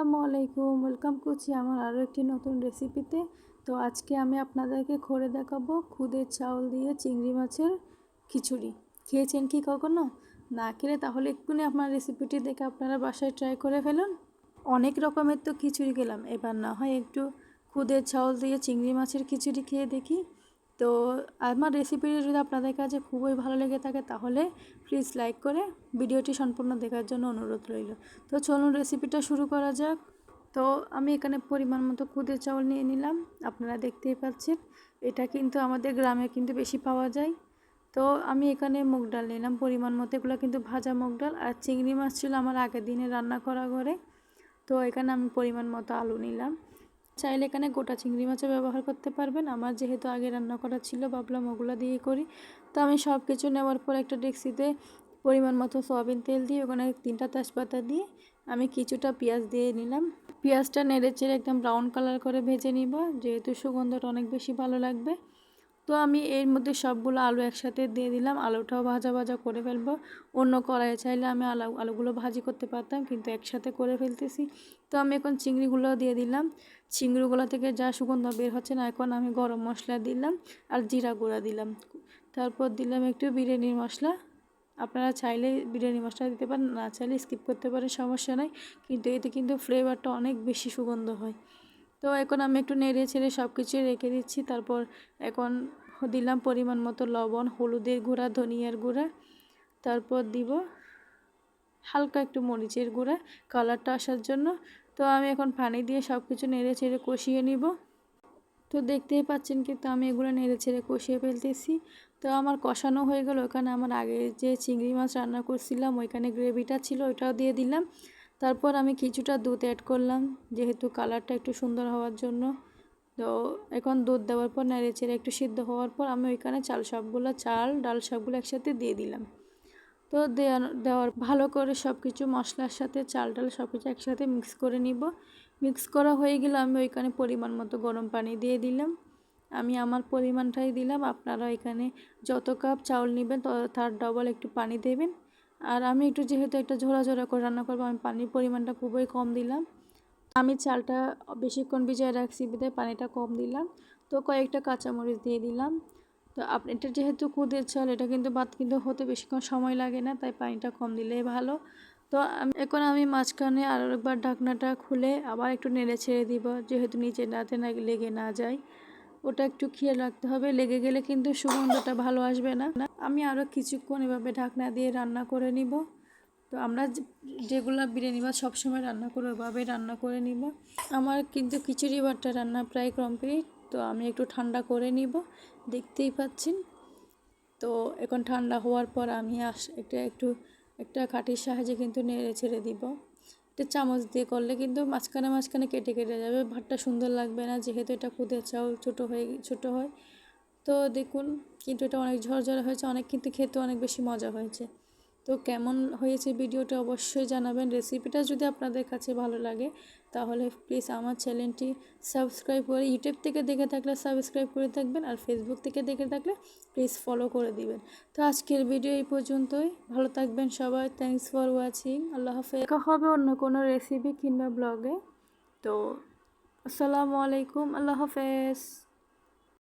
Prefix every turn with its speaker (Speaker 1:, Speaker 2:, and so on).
Speaker 1: আসসালামু আলাইকুম। ওয়েলকাম করছি আমার আরও একটি নতুন রেসিপিতে। তো আজকে আমি আপনাদেরকে করে দেখাবো খুদের চাউল দিয়ে চিংড়ি মাছের খিচুড়ি। খেয়েছেন কি কখনো? না খেলে তাহলে এক্ষুনি আপনার রেসিপিটি দেখে আপনারা বাসায় ট্রাই করে ফেলুন। অনেক রকমের তো খিচুড়ি খেলাম। এবার না হয় একটু খুদের চাউল দিয়ে চিংড়ি মাছের খিচুড়ি খেয়ে দেখি। তো আমার রেসিপিটি যদি আপনাদের কাছে খুবই ভালো লেগে থাকে তাহলে প্লিজ লাইক করে ভিডিওটি সম্পূর্ণ দেখার জন্য অনুরোধ রইল। তো চলুন রেসিপিটা শুরু করা যাক। তো আমি এখানে পরিমাণ মতো খুদের চাউল নিয়ে নিলাম। আপনারা দেখতেই পাচ্ছেন, এটা কিন্তু আমাদের গ্রামে কিন্তু বেশি পাওয়া যায়। তো আমি এখানে মুগ ডাল নিলাম। পরিমাণ মতো এগুলো কিন্তু ভাজা মুগ ডাল আর চিংড়ি মাছ ছিল আমার আগের দিনে রান্না করা ঘরে। তো এখানে আমি পরিমাণ মতো আলু নিলাম। চাইলে এখানে গোটা চিংড়ি মাছও ব্যবহার করতে পারবেন। আমার যেহেতু আগে রান্না করা ছিল, ভাবলাম ওগুলো দিয়ে করি। তো আমি সব কিছু নেওয়ার পর একটা ডেক্সিতে পরিমাণ মতো সয়াবিন তেল দিয়ে, ওখানে তিনটা তেজপাতা দিয়ে আমি কিছুটা পেঁয়াজ দিয়ে নিলাম। পেঁয়াজটা নেড়ে চেড়ে একদম ব্রাউন কালার করে ভেজে নিব। যেহেতু সুগন্ধটা অনেক বেশি ভালো লাগবে। তো আমি এর মধ্যে সবগুলো আলু একসাথে দিয়ে দিলাম। আলুটাও ভাজা ভাজা করে ফেলব। অন্য কড়াইয়ে চাইলে আমি আলু, আলুগুলো ভাজি করতে পারতাম, কিন্তু একসাথে করে ফেলতেছি। তো আমি এখন চিংড়িগুলো দিয়ে দিলাম। চিংড়িগুলো থেকে যা সুগন্ধ বের হচ্ছে না, এখন আমি গরম মশলা দিলাম আর জিরা গুঁড়া দিলাম। তারপর দিলাম একটু বিরিয়ানির মশলা। আপনারা চাইলে বিরিয়ানি মশলা দিতে পারেন, না চাইলে স্কিপ করতে পারেন, সমস্যা নাই। কিন্তু এতে কিন্তু ফ্লেভারটা অনেক বেশি সুগন্ধ হয়। তো এখন আমি একটু নেড়ে ছেড়ে সব কিছু রেখে দিচ্ছি। তারপর এখন দিলাম পরিমাণ মতো লবণ, হলুদের গুঁড়া, ধনিয়ার গুঁড়া। তারপর দিব হালকা একটু মরিচের গুঁড়া কালারটা আসার জন্য। তো আমি এখন পানি দিয়ে সব কিছু নেড়ে ছেড়ে কষিয়ে নিব। তো দেখতেই পাচ্ছেন কিন্তু আমি এগুলো নেড়ে ছেড়ে কষিয়ে ফেলতেছি। তো আমার কষানো হয়ে গেল। ওখানে আমার আগে যে চিংড়ি মাছ রান্না করছিলাম, ওইখানে গ্রেভিটা ছিল, ওইটাও দিয়ে দিলাম। তারপর আমি কিছুটা দুধ অ্যাড করলাম, যেহেতু কালারটা একটু সুন্দর হওয়ার জন্য। তো এখন দুধ দেওয়ার পর নেড়ে চেড়ে একটু সিদ্ধ হওয়ার পর, আমি ওইখানে চাল সবগুলো চাল, ডাল সবগুলো একসাথে দিয়ে দিলাম। তো দেওয়ার, ভালো করে সব কিছু মশলার সাথে, চাল ডাল সব কিছু একসাথে মিক্স করে নিব। মিক্স করা হয়ে গেলে আমি ওইখানে পরিমাণ মতো গরম পানি দিয়ে দিলাম। আমি আমার পরিমাণটাই দিলাম। আপনারা এখানে যত কাপ চাউল নেবেন তার ডবল একটু পানি দেবেন। আর আমি একটু যেহেতু একটা ঝোড়া ঝোড়া করে রান্না করব, আমি পানির পরিমাণটা খুবই কম দিলাম। আমি চালটা বেশিক্ষণ ভিজিয়ে রাখছি বিদায় পানিটা কম দিলাম। তো কয়েকটা কাঁচামরিচ দিয়ে দিলাম। তো আপনি এটা যেহেতু কুদের চাল, এটা কিন্তু ভাত কিন্তু হতে বেশিক্ষণ সময় লাগে না, তাই পানিটা কম দিলেই ভালো। তো এখন আমি মাঝখানে আর একবার ঢাকনাটা খুলে আবার একটু নেড়ে ছেড়ে দিব, যেহেতু নিচে নাতে না লেগে না যায়। ওটা একটু খেয়াল রাখতে হবে। লেগে গেলে কিন্তু সুগন্ধটা ভালো আসবে না। আমি আরও কিছুক্ষণ এভাবে ঢাকনা দিয়ে রান্না করে নিব। তো আমরা যেগুলো বিরিয়ানি ভাত সবসময় রান্না করে ওভাবে রান্না করে নিব। আমার কিন্তু খিচুড়ি ভাতটা রান্না প্রায় কমপ্লিট তো আমি একটু ঠান্ডা করে নিব। দেখতেই পাচ্ছেন? তো এখন ঠান্ডা হওয়ার পর আমি আস, একটা একটু, একটা কাঠির সাহায্যে কিন্তু নেড়ে ছেড়ে দিব। এটা চামচ দিয়ে করলে কিন্তু মাঝখানে মাঝখানে কেটে কেটে যাবে। ভাতটা সুন্দর লাগবে না, যেহেতু এটা কুদে চাউল ছোটো হয়ে ছোটো হয়। তো দেখুন, কিন্তু এটা অনেক ঝরঝরে হয়েছে, অনেক কিন্তু খেতে অনেক বেশি মজা হয়েছে। তো কেমন হয়েছে ভিডিওটা অবশ্যই জানাবেন। রেসিপিটা যদি আপনাদের কাছে ভালো লাগে, তাহলে প্লিজ আমার চ্যানেলটি সাবস্ক্রাইব করে ইউটিউব থেকে দেখে থাকলে সাবস্ক্রাইব করে থাকবেন আর ফেসবুক থেকে দেখে থাকলে প্লিজ ফলো করে দিবেন। তো আজকের ভিডিও এই পর্যন্তই। ভালো থাকবেন সবাই। থ্যাংকস ফর ওয়াচিং আল্লাহ হাফেজ। দেখা হবে অন্য কোনো রেসিপি কিংবা ব্লগে তো আসসালামু আলাইকুম। আল্লাহ হাফেজ।